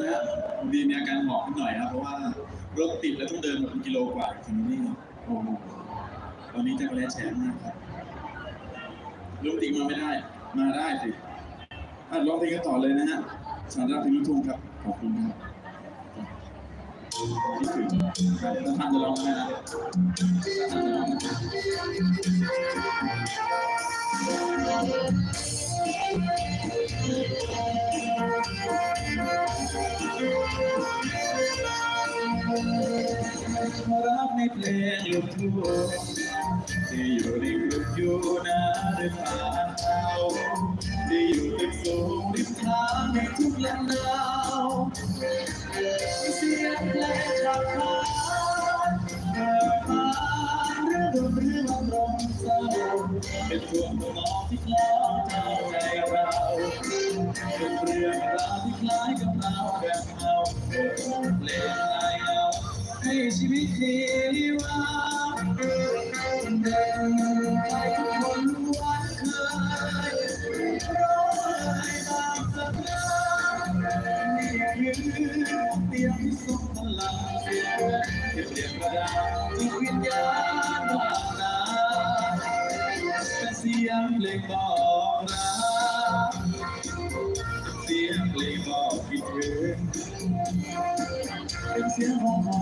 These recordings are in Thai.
นะฮะดีมีอาการหอบนิดหน่อยครับเพราะว่ารถติดแล้วต้องเดินมาเป็นกิโลกว่าถึงนี่โอ้โหตอนนี้จะแลแฉมากครับลูกติงมาไม่ได้ มาได้สิอะร้องเพลงกันต่อเลยนะฮะสารรับเพลงลูกทุ่งครับขอบคุณครับถึงครับท่านจะร้องไหมนะท่านจะร้องไห เพลงลูกทุ่งที่อยู่ริมลูกอยู่นาหรือผ่านเขาที่อยู่ตึกสูงริมทางในทุกลำหนาวเสียงเพลงขับผ่านเกิดผ่านเรื่องดนเรื่องรมณ์เศร้าเป็นช่วงมองที่คล้องเท่าใจเราเป็นเรื่องราวที่คล้ายกับเราแบบ ให้ชีวิตชีวาเดินไปทุกคนวันเคยร้องไห้ตามสักครั้งนี่คือเตียงที่ทรงพลังเสียงเพียนประดาจิตวิญญาณบางนาเป็นเสียงเพลงบอกรักเสียงเพลงบอกคิดถึง เป็นเสียงของควา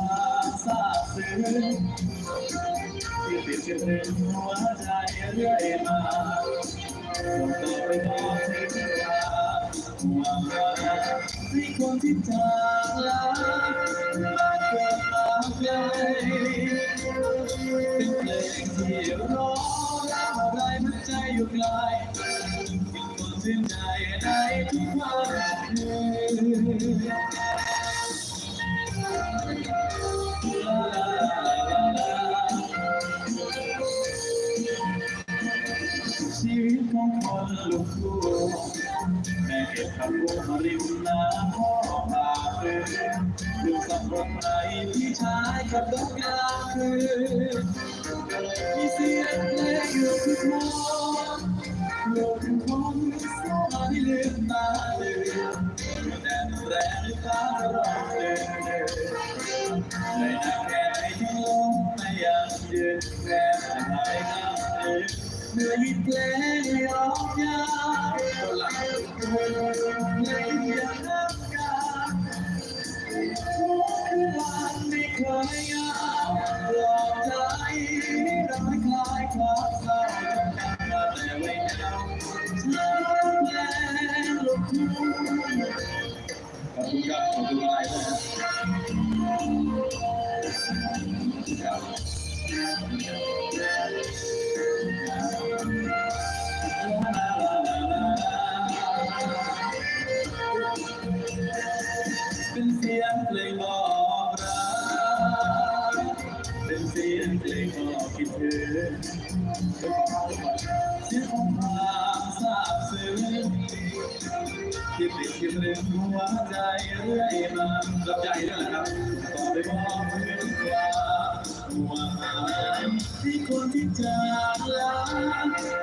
ซาบซึ้งที่ติดเชื้อถึงหัวใจเรื่อยมาส่งต่อไปบอกถึงความรักที่คนที่จากลาบ้าเกิดมาไกลเป็นเพลงที่ร้องแล้วอะไรมันใจอยู่ไกลสิ้นใจในทุ ริมน้ำพ่อพาเดินดูสักคนไหนที่ชายกับดอกกลางคืนมีเสียงเพลงอยู่ทุกโมงลมคงสาที่ลืมตาเลืมแดดแรงหรือฟ้าร้องเดินเดินเลยนักแก่ที่ลงไม่ยังยืนแค่หายน้ำเดินเมื่อยินเพลง เป็นเสียงเพลงบอก ถึงเสียงของความซาบซึ้งที่ติดที่ตรึงหัวใจเรื่อยมารับใจด้วยนะครับต่อไปมองถึงความห่วงหายที่คนที่จากลา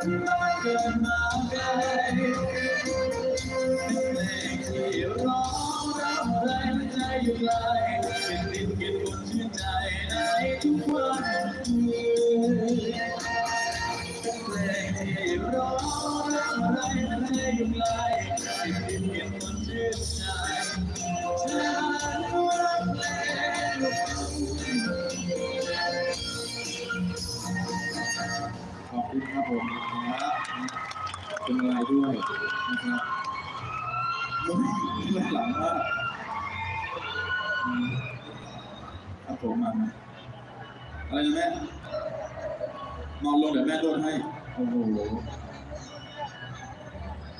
ที่บ้านเกิดมาไกลเป็นเพลงที่ร้องรับแรงใจอยู่ไกล อบคุณครับเป็นอะไรด้วยนะครับเรื่องหลังมากอืมครับผมมาอะไรนะแม่นอนลงเดี๋ยวแม่นวดให้ โอ้โห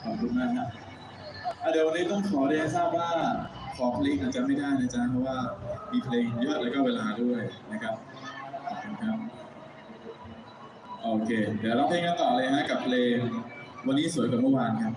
ขอบคุณมากครับอะเดี๋ยววันนี้ต้องขอเรียนทราบว่าขอเพลงอาจจะไม่ได้นะจ๊ะเพราะว่ามีเพลงเยอะแล้วก็เวลาด้วยนะครับขอบคุณครับ โอเค เดี๋ยวเราเพลงกันต่อเลยฮะกับเพลงวันนี้สวยกว่าเมื่อวานครับ